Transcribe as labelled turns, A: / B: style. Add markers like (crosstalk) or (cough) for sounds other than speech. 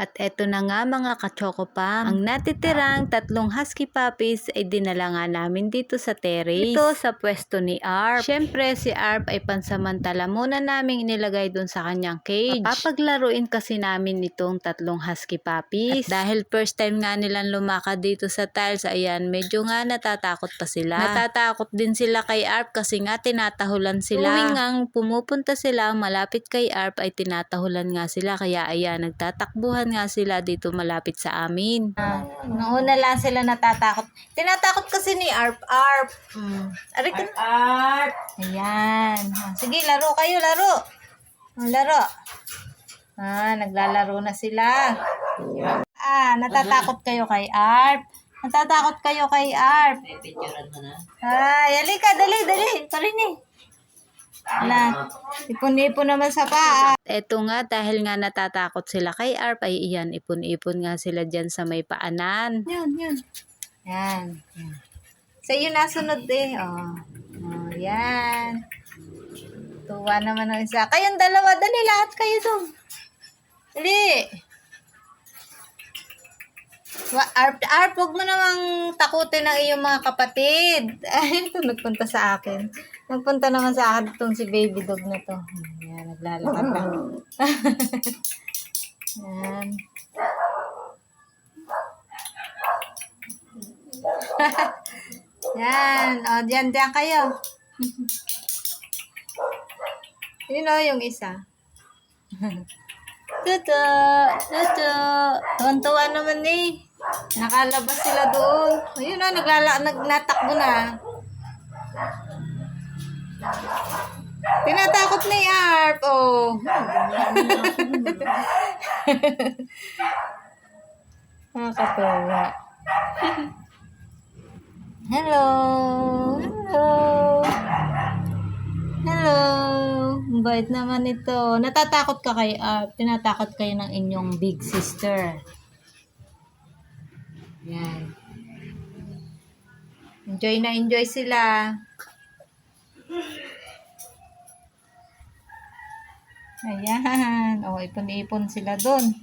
A: At eto na nga mga kachokopam, ang natitirang tatlong husky puppies ay dinala nga namin dito sa terrace. Ito sa pwesto ni Arp. Siyempre si Arp ay pansamantala muna naming inilagay dun sa kanyang cage. Papaglaruin kasi namin itong tatlong husky puppies. At dahil first time nga nilang lumakad dito sa tiles, ayan, medyo nga natatakot pa sila. Natatakot din sila kay Arp kasi nga tinatahulan sila. Tuwing nga pumupunta sila malapit kay Arp ay tinatahulan nga sila kaya ayan, nagtatakbuhan nga sila dito malapit sa amin.
B: Ah, noona lang sila natatakot. Tinatakot kasi ni Arp. Arp. Mm. Aray ka. Arp. Ayan. Ah, Sige, laro kayo, laro. Ah, Laro. Ah, naglalaro na sila. Ah, natatakot kayo kay Arp. Natatakot kayo kay Arp. Ay, halika, dali, dali. Parini. Ala, ipon-ipon naman sa paa.
A: Eto nga dahil nga natatakot sila kay Arp ay iyan ipon-ipon nga sila dyan sa may paanan.
B: Yun, yun. Yan. yan. Sa iyo nasunod eh. Oh. oh yan. Tuwa naman ng isa. Kayong dalawa, dali lahat kayo doon. Dali. Wa, Arp, Arp, huwag mo namang takutin ang iyong mga kapatid. (laughs) Ay, ito nagpunta sa akin. Nagpunta naman sa akin itong si baby dog na to. Yan, naglalakad na. (laughs) Yan. (laughs) Yan. O, diyan, diyan kayo. Yun o, yung isa. Tuto! Tuto! Tuwan-tuwa naman eh. Nakalabas sila doon. Ayun o, naglala, nagnatakbo na. Tinatakot ni Arp. Oh. (laughs) Nakakatawa. Hello. Hello. Hello. Bait naman ito. Natatakot ka kay Arp. Tinatakot kayo ng inyong big sister. Yan. Enjoy na enjoy sila. Ayan. O, ipon-ipon sila doon.